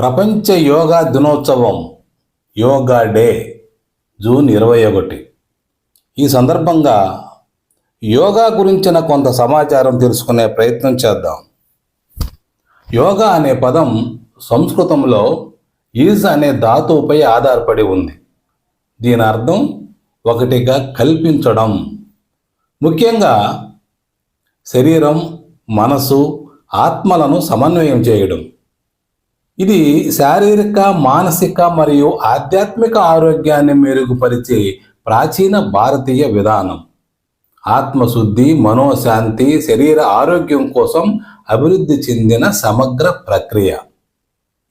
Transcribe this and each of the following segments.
ప్రపంచ యోగా దినోత్సవం yoga day June ఇరవై ఒకటి. ఈ సందర్భంగా యోగా గురించిన కొంత సమాచారం తెలుసుకునే ప్రయత్నం చేద్దాం. యోగా అనే పదం సంస్కృతంలో ఈజ్ అనే ధాతువుపై ఆధారపడి ఉంది. దీని అర్థం ఒకటిగా కల్పించడం. ముఖ్యంగా శరీరం మనసు ఆత్మలను సమన్వయం చేయడం. ఇది శారీరక మానసిక మరియు ఆధ్యాత్మిక ఆరోగ్యాన్ని మెరుగుపరిచే ప్రాచీన భారతీయ విధానం. ఆత్మశుద్ధి మనోశాంతి శరీర ఆరోగ్యం కోసం అభివృద్ధి చెందిన సమగ్ర ప్రక్రియ.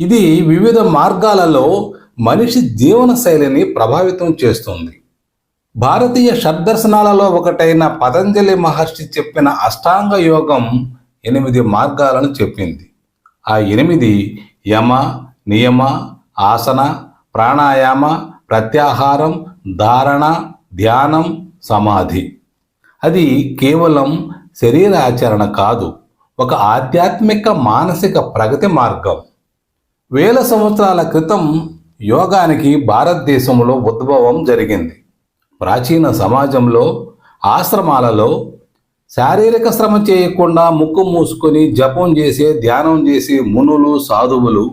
ఇది వివిధ మార్గాలలో మనిషి జీవన శైలిని ప్రభావితం చేస్తుంది. భారతీయ షడ్దర్శనాలలో ఒకటైన పతంజలి మహర్షి చెప్పిన అష్టాంగ యోగం ఎనిమిది మార్గాలను చెప్పింది. ఆ ఎనిమిది యమ నియమ ఆసన ప్రాణాయామ ప్రత్యాహారం ధారణ ధ్యానం సమాధి. అది కేవలం శరీర ఆచరణ కాదు ఒక ఆధ్యాత్మిక మానసిక ప్రగతి మార్గం. వేల సంవత్సరాల క్రితం యోగానికి భారతదేశంలో ఉద్భవం జరిగింది. ప్రాచీన సమాజంలో ఆశ్రమాలలో శారీరక శ్రమ చేయకుండా ముక్కు మూసుకొని జపం చేసే ధ్యానం చేసే మునులు సాధువులు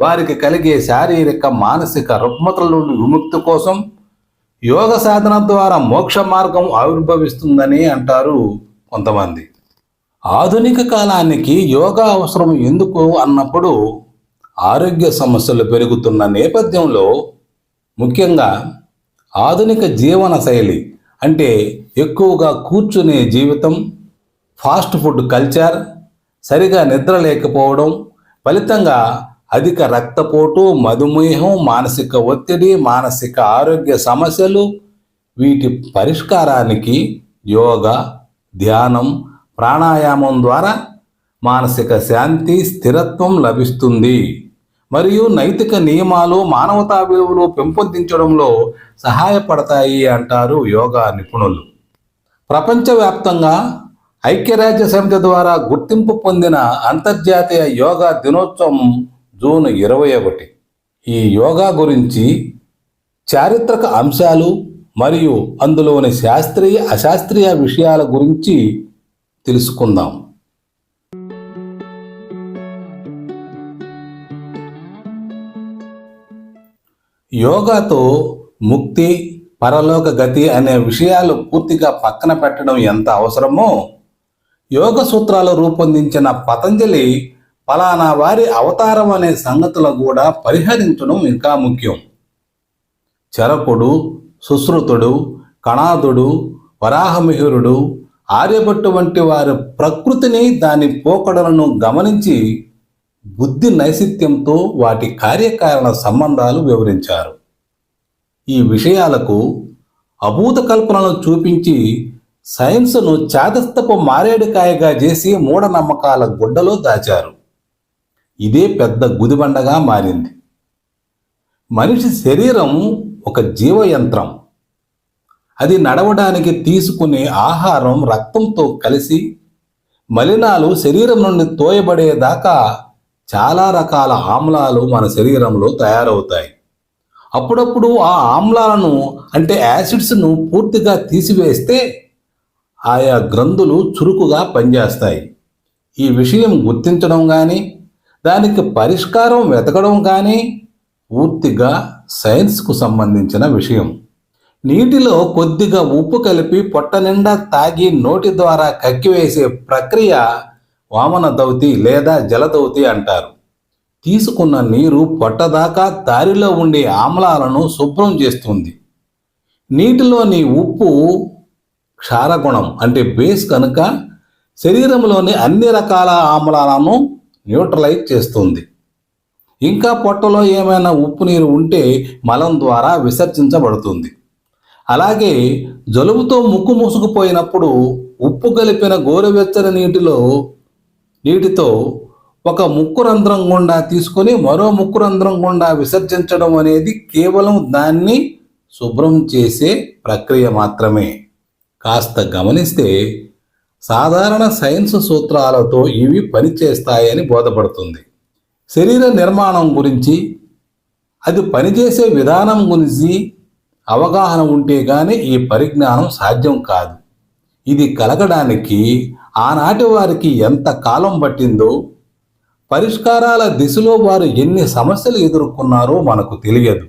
వారికి కలిగే శారీరక మానసిక రుగ్మతల నుండి విముక్తి కోసం యోగ సాధన ద్వారా మోక్ష మార్గం ఆవిర్భవిస్తుందని అంటారు కొంతమంది. ఆధునిక కాలానికి యోగా అవసరం ఎందుకు అన్నప్పుడు ఆరోగ్య సమస్యలు పెరుగుతున్న నేపథ్యంలో ముఖ్యంగా ఆధునిక జీవన శైలి అంటే ఎక్కువగా కూర్చునే జీవితం ఫాస్ట్ ఫుడ్ కల్చర్ సరిగా నిద్ర లేకపోవడం ఫలితంగా అధిక రక్తపోటు మధుమేహం మానసిక ఒత్తిడి మానసిక ఆరోగ్య సమస్యలు వీటి పరిష్కారానికి యోగా ధ్యానం ప్రాణాయామం ద్వారా మానసిక శాంతి స్థిరత్వం లభిస్తుంది. మరియు నైతిక నియమాలు మానవతా విలువలు పెంపొందించడంలో సహాయపడతాయి అంటారు యోగా నిపుణులు. ప్రపంచవ్యాప్తంగా ఐక్యరాజ్య సమితి ద్వారా గుర్తింపు పొందిన అంతర్జాతీయ యోగా దినోత్సవం జూన్ ఇరవై ఒకటి. ఈ యోగా గురించి చారిత్రక అంశాలు మరియు అందులోని శాస్త్రీయ అశాస్త్రీయ విషయాల గురించి తెలుసుకుందాం. యోగాతో ముక్తి పరలోక గతి అనే విషయాలు పూర్తిగా పక్కన పెట్టడం ఎంత అవసరమో యోగ సూత్రాలు రూపొందించిన పతంజలి ఫలానా వారి అవతారం అనే సంగతులు కూడా పరిహరించడం ఇంకా ముఖ్యం. చరకుడు సుశ్రుతుడు కణాదుడు వరాహమిహిరుడు ఆర్యభట్టు వంటి వారి ప్రకృతిని దాని పోకడలను గమనించి బుద్ధి నైసిత్యంతో వాటి కార్యకారణ సంబంధాలు వివరించారు. ఈ విషయాలకు అభూత కల్పనలు చూపించి సైన్స్ను చాదస్తపు మారేడుకాయగా చేసి మూఢనమ్మకాల గుడ్డలో దాచారు. ఇదే పెద్ద గుదిబండగా మారింది. మనిషి శరీరం ఒక జీవయంత్రం. అది నడవడానికి తీసుకునే ఆహారం రక్తంతో కలిసి మలినాలు శరీరం నుండి తోయబడేదాకా చాలా రకాల ఆమ్లాలు మన శరీరంలో తయారవుతాయి. అప్పుడప్పుడు ఆ ఆమ్లాలను అంటే యాసిడ్స్ను పూర్తిగా తీసివేస్తే ఆయా గ్రంథులు చురుకుగా పనిచేస్తాయి. ఈ విషయం గుర్తించడం కానీ దానికి పరిష్కారం వెతకడం కానీ పూర్తిగా సైన్స్కు సంబంధించిన విషయం. నీటిలో కొద్దిగా ఉప్పు కలిపి పొట్ట నిండా తాగి నోటి ద్వారా కక్కివేసే ప్రక్రియ వామన దౌతి లేదా జలదౌతి అంటారు. తీసుకున్న నీరు పొట్టదాకా దారిలో ఉండే ఆమ్లాలను శుభ్రం చేస్తుంది. నీటిలోని ఉప్పు క్షారగుణం అంటే బేస్ కనుక శరీరంలోని అన్ని రకాల ఆమ్లాలను న్యూట్రలైజ్ చేస్తుంది. ఇంకా పొట్టలో ఏమైనా ఉప్పు నీరు ఉంటే మలం ద్వారా విసర్జించబడుతుంది. అలాగే జలుబుతో ముక్కు మూసుకుపోయినప్పుడు ఉప్పు కలిపిన గోరువెచ్చని నీటిలో నీటితో ఒక ముక్కు రంధ్రం గుండా తీసుకొని మరో ముక్కు రంధ్రం గుండా విసర్జించడం అనేది కేవలం దాన్ని శుభ్రం చేసే ప్రక్రియ మాత్రమే. కాస్త గమనిస్తే సాధారణ సైన్స్ సూత్రాలతో ఇవి పనిచేస్తాయని బోధపడుతుంది. శరీర నిర్మాణం గురించి అది పనిచేసే విధానం గురించి అవగాహన ఉంటే కానీ ఈ పరిజ్ఞానం సాధ్యం కాదు. ఇది కలగడానికి ఆనాటి వారికి ఎంత కాలం పట్టిందో పరిష్కారాల దిశలో వారు ఎన్ని సమస్యలు ఎదుర్కొన్నారో మనకు తెలియదు.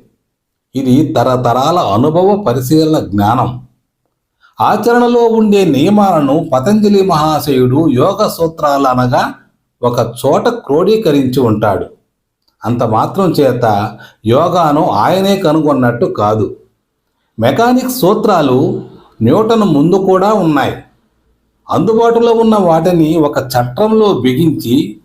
ఇది తరతరాల అనుభవ పరిశీలన జ్ఞానం. ఆచరణలో ఉండే నియమాలను పతంజలి మహాశయుడు యోగ సూత్రాలు అనగా ఒక చోట క్రోడీకరించి ఉంటాడు. అంత మాత్రం చేత యోగాను ఆయనే కనుగొన్నట్టు కాదు. మెకానిక్ సూత్రాలు న్యూటన్ ముందు కూడా ఉన్నాయి. అందుబాటులో ఉన్న వాటిని ఒక చట్రంలో బిగించి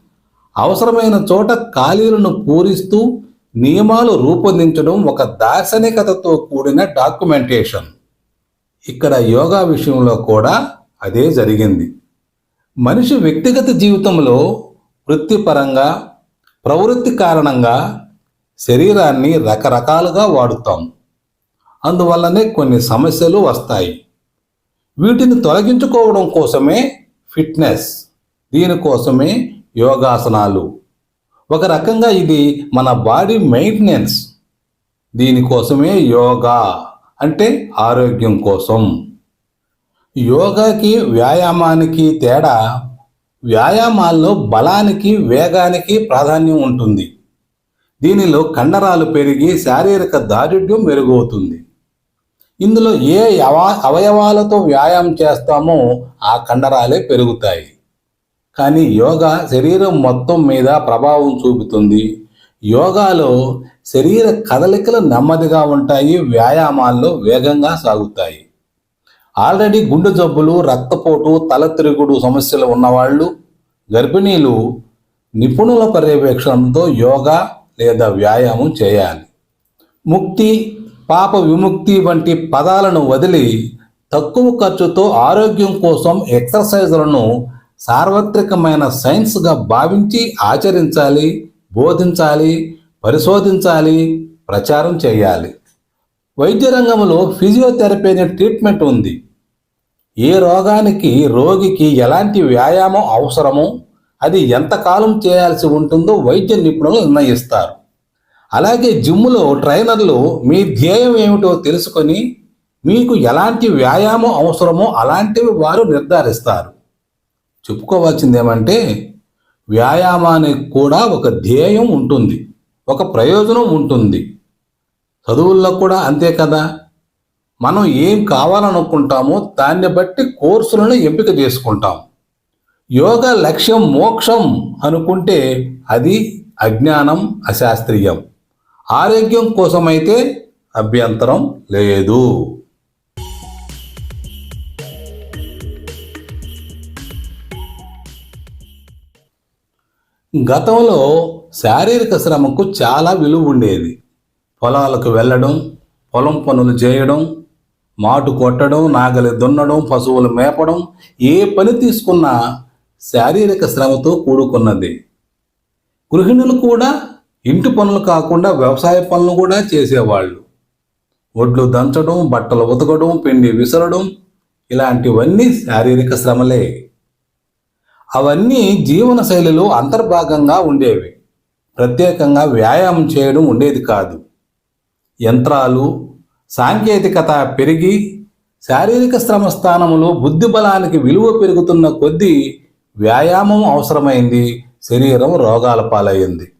అవసరమైన చోట ఖాళీలను పూరిస్తూ నియమాలు రూపొందించడం ఒక దార్శనికతతో కూడిన డాక్యుమెంటేషన్. ఇక్కడ యోగా విషయంలో కూడా అదే జరిగింది. మనిషి వ్యక్తిగత జీవితంలో వృత్తిపరంగా ప్రవృత్తి కారణంగా శరీరాన్ని రకరకాలుగా వాడుతాం. అందువల్లనే కొన్ని సమస్యలు వస్తాయి. వీటిని తొలగించుకోవడం కోసమే ఫిట్నెస్. దీనికోసమే యోగాసనాలు. ఒక రకంగా ఇది మన బాడీ మెయింటెనెన్స్. దీనికోసమే యోగా అంటే ఆరోగ్యం కోసం. యోగాకి వ్యాయామానికి తేడా వ్యాయామాల్లో బలానికి వేగానికి ప్రాధాన్యం ఉంటుంది. దీనిలో కండరాలు పెరిగి శారీరక దారుఢ్యం మెరుగవుతుంది. ఇందులో ఏ అవయవాలతో వ్యాయామం చేస్తామో ఆ కండరాలే పెరుగుతాయి. కానీ యోగా శరీరం మొత్తం మీద ప్రభావం చూపుతుంది. యోగాలో శరీర కదలికలు నెమ్మదిగా ఉంటాయి వ్యాయామాల్లో వేగంగా సాగుతాయి. ఆల్రెడీ గుండె జబ్బులు రక్తపోటు తల తిరుగుడు సమస్యలు ఉన్నవాళ్ళు గర్భిణీలు నిపుణుల పర్యవేక్షణతో యోగా లేదా వ్యాయామం చేయాలి. ముక్తి పాప విముక్తి వంటి పదాలను వదిలి తక్కువ ఖర్చుతో ఆరోగ్యం కోసం ఎక్సర్సైజులను సార్వత్రికమైన సైన్స్గా భావించి ఆచరించాలి బోధించాలి పరిశోధించాలి ప్రచారం చేయాలి. వైద్య రంగంలో ఫిజియోథెరపీ అనే ట్రీట్మెంట్ ఉంది. ఏ రోగానికి రోగికి ఎలాంటి వ్యాయామం అవసరమో అది ఎంతకాలం చేయాల్సి ఉంటుందో వైద్య నిపుణులు నిర్ణయిస్తారు. అలాగే జిమ్లో ట్రైనర్లు మీ ధ్యేయం ఏమిటో తెలుసుకొని మీకు ఎలాంటి వ్యాయామం అవసరమో అలాంటివి వారు నిర్ధారిస్తారు. చెప్పుకోవాల్సింది ఏమంటే వ్యాయామానికి కూడా ఒక ధ్యేయం ఉంటుంది ఒక ప్రయోజనం ఉంటుంది. చదువుల్లో కూడా అంతే కదా? మనం ఏం కావాలనుకుంటామో దాన్ని బట్టి కోర్సులను ఎంపిక చేసుకుంటాం. యోగ లక్ష్యం మోక్షం అనుకుంటే అది అజ్ఞానం అశాస్త్రీయం. ఆరోగ్యం కోసమైతే అభ్యంతరం లేదు. గతంలో శారీరక శ్రమకు చాలా విలువ ఉండేది. పొలాలకు వెళ్ళడం పొలం పనులు చేయడం మాటు కొట్టడం నాగలి దున్నడం పశువులు మేపడం ఏ పని తీసుకున్నా శారీరక శ్రమతో కూడుకున్నది. గృహిణులు కూడా ఇంటి పనులు కాకుండా వ్యవసాయ పనులు కూడా చేసేవాళ్ళు. ఒడ్లు దంచడం బట్టలు ఉతకడం పిండి విసరడం ఇలాంటివన్నీ శారీరక శ్రమలే. అవన్నీ జీవన శైలిలో అంతర్భాగంగా ఉండేవి. ప్రత్యేకంగా వ్యాయామం చేయడం ఉండేది కాదు. యంత్రాలు సాంకేతికత పెరిగి శారీరక శ్రమ స్థానంలో బుద్ధి బలానికి విలువ పెరుగుతున్న కొద్దీ వ్యాయామం అవసరమైంది. శరీరం రోగాల పాలయ్యింది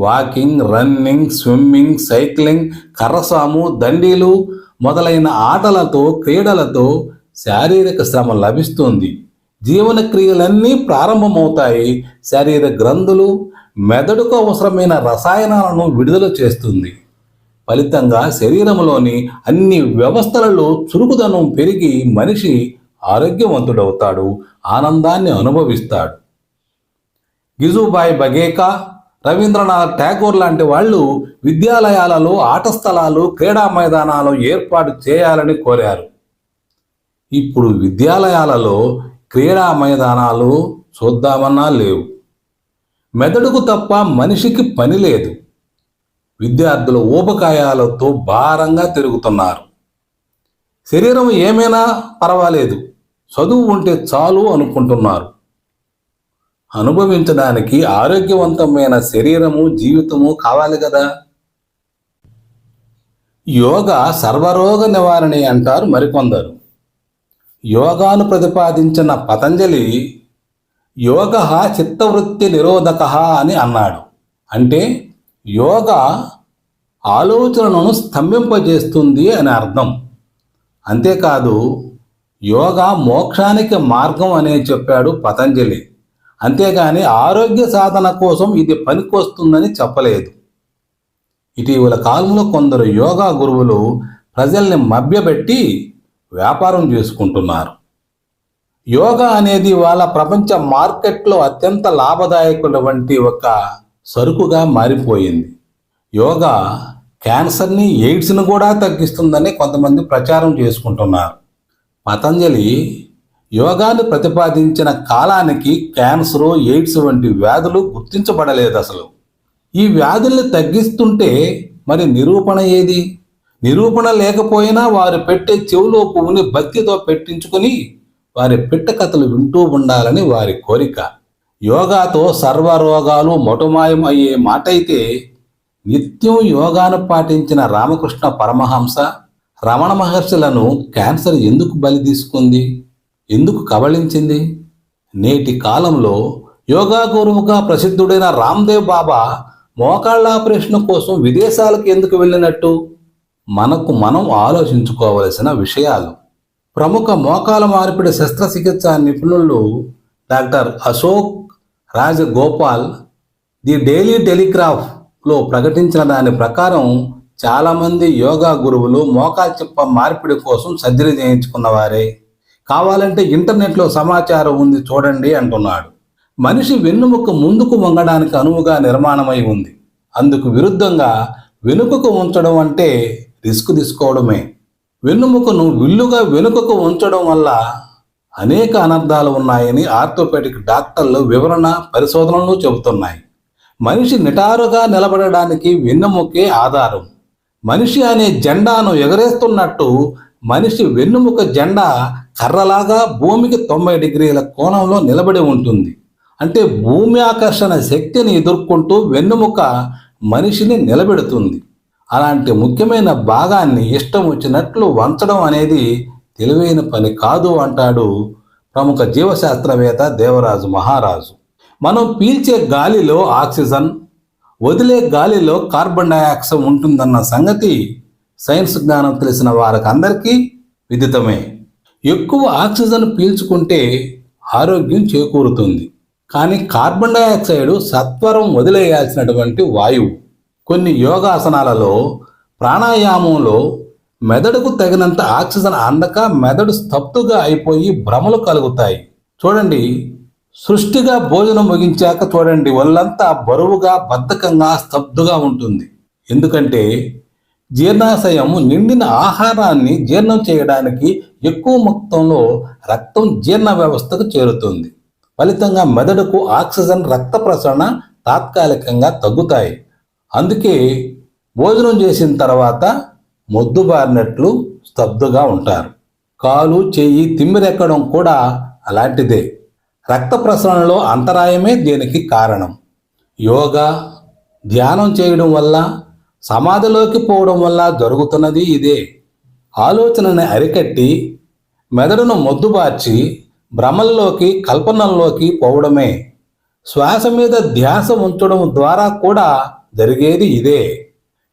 వాకింగ్ రన్నింగ్ స్విమ్మింగ్ సైక్లింగ్ కర్రసాము దండీలు మొదలైన ఆటలతో క్రీడలతో శారీరక శ్రమ లభిస్తుంది. జీవన క్రియలన్నీ ప్రారంభమవుతాయి. శరీర గ్రంథులు మెదడుకు అవసరమైన రసాయనాలను విడుదల చేస్తుంది. ఫలితంగా శరీరంలోని అన్ని వ్యవస్థలలో చురుకుదనం పెరిగి మనిషి ఆరోగ్యవంతుడవుతాడు ఆనందాన్ని అనుభవిస్తాడు. గిజుబాయ్ బగేకా రవీంద్రనాథ్ ఠాగూర్ లాంటి వాళ్ళు విద్యాలయాలలో ఆట స్థలాలు క్రీడా మైదానాలు ఏర్పాటు చేయాలని కోరారు. ఇప్పుడు విద్యాలయాలలో క్రీడా మైదానాలు చూద్దామన్నా లేవు. మెదడుకు తప్ప మనిషికి పని లేదు. విద్యార్థులు ఊబకాయాలతో భారంగా తిరుగుతున్నారు. శరీరం ఏమైనా పర్వాలేదు. చదువు ఉంటే చాలు అనుకుంటున్నారు. అనుభవించడానికి ఆరోగ్యవంతమైన శరీరము జీవితము కావాలి కదా? యోగా సర్వరోగ నివారణి అంటారు మరికొందరు. యోగాను ప్రతిపాదించిన పతంజలి యోగ చిత్తవృత్తి నిరోధక అని అన్నాడు. అంటే యోగా ఆలోచనను స్తంభింపజేస్తుంది అని అర్థం. అంతేకాదు యోగా మోక్షానికి మార్గం అనే చెప్పాడు పతంజలి. అంతేగాని ఆరోగ్య సాధన కోసం ఇది పనికొస్తుందని చెప్పలేదు. ఇటీవల కాలంలో కొందరు యోగా గురువులు ప్రజల్ని మభ్యపెట్టి వ్యాపారం చేసుకుంటున్నారు. యోగా అనేది వాళ్ళ ప్రపంచ మార్కెట్లో అత్యంత లాభదాయకుల వంటి ఒక సరుకుగా మారిపోయింది. యోగా క్యాన్సర్ని ఎయిడ్స్ని కూడా తగ్గిస్తుందని కొంతమంది ప్రచారం చేసుకుంటున్నారు. పతంజలి యోగాను ప్రతిపాదించిన కాలానికి క్యాన్సర్ ఎయిడ్స్ వంటి వ్యాధులు గుర్తించబడలేదు అసలు. ఈ వ్యాధుల్ని తగ్గిస్తుంటే మరి నిరూపణ ఏది? నిరూపణ లేకపోయినా వారు పెట్టే చెవులో పువ్వుని భక్తితో పెట్టించుకుని వారి పిట్ట కథలు వింటూ ఉండాలని వారి కోరిక. యోగాతో సర్వరోగాలు మొటమాయం అయ్యే మాట అయితే నిత్యం యోగాను పాటించిన రామకృష్ణ పరమహంస రమణ మహర్షులను క్యాన్సర్ ఎందుకు బలి తీసుకుంది? ఎందుకు కబళించింది? నేటి కాలంలో యోగా గురువుగా ప్రసిద్ధుడైన రామ్దేవ్ బాబా మోకాళ్ళ ఆపరేషన్ కోసం విదేశాలకు ఎందుకు వెళ్ళినట్టు? మనకు మనం ఆలోచించుకోవలసిన విషయాలు. ప్రముఖ మోకాల మార్పిడి శస్త్రచికిత్స నిపుణులు doctor Ashok Rajagopal the daily టెలిగ్రాఫ్లో ప్రకటించిన దాని ప్రకారం చాలామంది యోగా గురువులు మోకాల్చిప్ప మార్పిడి కోసం సర్జరీ చేయించుకున్నవారే. కావాలంటే ఇంటర్నెట్లో సమాచారం ఉంది చూడండి అంటున్నాడు. మనిషి వెన్నుముక ముందుకు వంగడానికి అనువుగా నిర్మాణమై ఉంది. అందుకు విరుద్ధంగా వెనుకకు ఉంచడం అంటే రిస్క్ తీసుకోవడమే. వెన్నుముకను విల్లుగా వెనుకకు ఉంచడం వల్ల అనేక అనర్థాలు ఉన్నాయని ఆర్థోపెడిక్ డాక్టర్లు వివరణ పరిశోధనలు చెబుతున్నాయి. మనిషి నిటారుగా నిలబడడానికి వెన్నుముకే ఆధారం. మనిషి అనే జెండాను ఎగరేస్తున్నట్టు మనిషి వెన్నుముక జెండా కర్రలాగా భూమికి తొంభై డిగ్రీల కోణంలో నిలబడి ఉంటుంది. అంటే భూమి ఆకర్షణ శక్తిని ఎదుర్కొంటూ వెన్నుముక మనిషిని నిలబెడుతుంది. అలాంటి ముఖ్యమైన భాగాన్ని ఇష్టం వచ్చినట్లు వంచడం అనేది తెలివైన పని కాదు అంటాడు ప్రముఖ జీవశాస్త్రవేత్త దేవరాజు మహారాజు. మనం పీల్చే గాలిలో ఆక్సిజన్ వదిలే గాలిలో కార్బన్ డయాక్సైడ్ ఉంటుందన్న సంగతి సైన్స్ జ్ఞానం తెలిసిన వారికి అందరికీ విదితమే. ఎక్కువ ఆక్సిజన్ పీల్చుకుంటే ఆరోగ్యం చేకూరుతుంది. కానీ కార్బన్ డైఆక్సైడ్ సత్వరం వదిలేయాల్సినటువంటి వాయువు. కొన్ని యోగాసనాలలో ప్రాణాయామంలో మెదడుకు తగినంత ఆక్సిజన్ అందక మెదడు స్తబ్దుగా అయిపోయి భ్రమలు కలుగుతాయి. చూడండి సృష్టిగా భోజనం ముగించాక చూడండి ఒళ్ళంతా బరువుగా బద్ధకంగా స్తబ్దుగా ఉంటుంది. ఎందుకంటే జీర్ణాశయం నిండిన ఆహారాన్ని జీర్ణం చేయడానికి ఎక్కువ మొత్తంలో రక్తం జీర్ణ వ్యవస్థకు చేరుతుంది. ఫలితంగా మెదడుకు ఆక్సిజన్ రక్త ప్రసరణ తాత్కాలికంగా తగ్గుతాయి. అందుకే భోజనం చేసిన తర్వాత మొద్దుబారినట్లు స్తబ్దుగా ఉంటారు. కాలు చెయ్యి తిమ్మిరెక్కడం కూడా అలాంటిదే. రక్త ప్రసరణలో అంతరాయమే దీనికి కారణం. యోగా ధ్యానం చేయడం వల్ల సమాధిలోకి పోవడం వల్ల జరుగుతున్నది ఇదే. ఆలోచనని అరికట్టి మెదడును మొద్దుబార్చి భ్రమల్లోకి కల్పనల్లోకి పోవడమే. శ్వాస మీద ధ్యాస ఉంచడం ద్వారా కూడా జరిగేది ఇదే.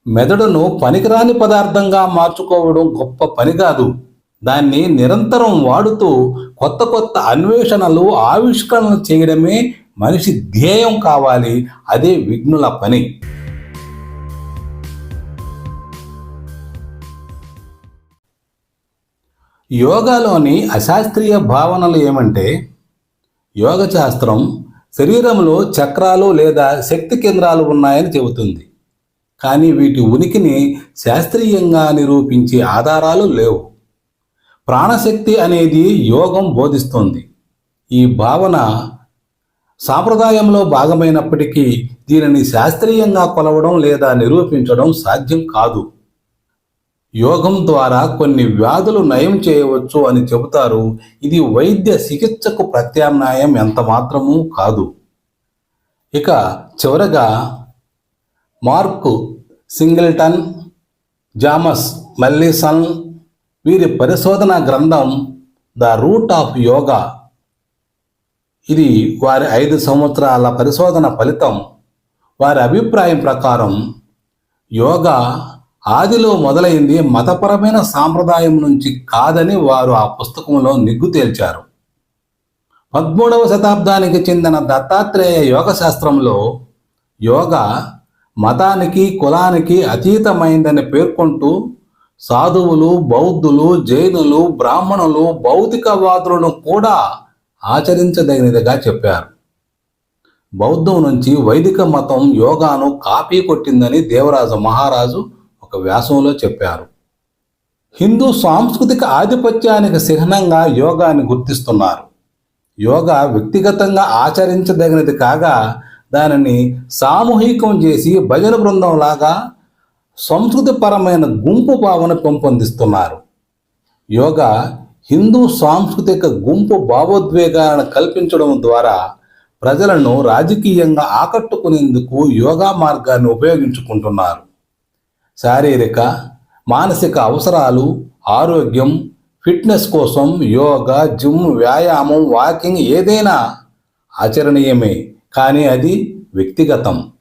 మెదడును పనికిరాని పదార్థంగా మార్చుకోవడం గొప్ప పని కాదు. దాన్ని నిరంతరం వాడుతూ కొత్త కొత్త అన్వేషణలు ఆవిష్కరణలు చేయడమే మనిషి ధ్యేయం కావాలి. అదే విఘ్నుల పని. యోగాలోని అశాస్త్రీయ భావనలు ఏమంటే యోగ శాస్త్రం శరీరంలో చక్రాలు లేదా శక్తి కేంద్రాలు ఉన్నాయని చెబుతుంది. కానీ వీటి ఉనికిని శాస్త్రీయంగా నిరూపించే ఆధారాలు లేవు. ప్రాణశక్తి అనేది యోగం బోధిస్తుంది. ఈ భావన సాంప్రదాయంలో భాగమైనప్పటికీ దీనిని శాస్త్రీయంగా కొలవడం లేదా నిరూపించడం సాధ్యం కాదు. యోగం ద్వారా కొన్ని వ్యాధులు నయం చేయవచ్చు అని చెబుతారు. ఇది వైద్య చికిత్సకు ప్రత్యామ్నాయం ఎంత మాత్రము కాదు. ఇక చివరగా మార్క్ సింగిల్టన్ జామస్ మల్లీసన్ వీరి పరిశోధన గ్రంథం ద రూట్ ఆఫ్ యోగా. ఇది వారి ఐదు సంవత్సరాల పరిశోధన ఫలితం. వారి అభిప్రాయం ప్రకారం యోగా ఆదిలో మొదలైంది మతపరమైన సాంప్రదాయం నుంచి కాదని వారు ఆ పుస్తకంలో నిగ్గు తేల్చారు. పదమూడవ శతాబ్దానికి చెందిన దత్తాత్రేయ యోగ శాస్త్రంలో యోగ మతానికి కులానికి అతీతమైందని పేర్కొంటూ సాధువులు బౌద్ధులు జైనులు బ్రాహ్మణులు భౌతికవాదులను కూడా ఆచరించదగినదిగా చెప్పారు. బౌద్ధం నుంచి వైదిక మతం యోగాను కాపీ కొట్టిందని దేవరాజు మహారాజు ఒక వ్యాసంలో చెప్పారు. హిందూ సాంస్కృతిక ఆధిపత్యానికి చిహ్నంగా యోగాని గుర్తిస్తున్నారు. యోగా వ్యక్తిగతంగా ఆచరించదగినది కాగా దానిని సామూహికం చేసి భజన బృందంలాగా సంస్కృతిపరమైన గుంపు భావన పెంపొందిస్తున్నారు. యోగా హిందూ సాంస్కృతిక గుంపు భావోద్వేగాలను కల్పించడం ద్వారా ప్రజలను రాజకీయంగా ఆకట్టుకునేందుకు యోగా మార్గాన్ని ఉపయోగించుకుంటున్నారు. శారీరక మానసిక అవసరాలు ఆరోగ్యం ఫిట్నెస్ కోసం యోగా జిమ్ వ్యాయామం వాకింగ్ ఏదైనా ఆచరణీయమే కానీ అది వ్యక్తిగతం.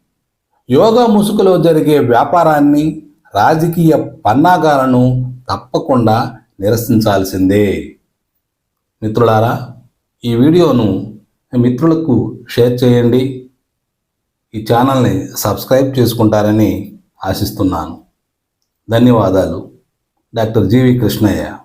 యోగా ముసుగులో జరిగే వ్యాపారాన్ని రాజకీయ పన్నాగాలను తప్పకుండా నిరసించాల్సిందే. మిత్రులారా ఈ వీడియోను మిత్రులకు షేర్ చేయండి. ఈ ఛానల్ని సబ్స్క్రైబ్ చేసుకుంటారని ఆశిస్తున్నాను. ధన్యవాదాలు. Doctor G V Krishnaiah.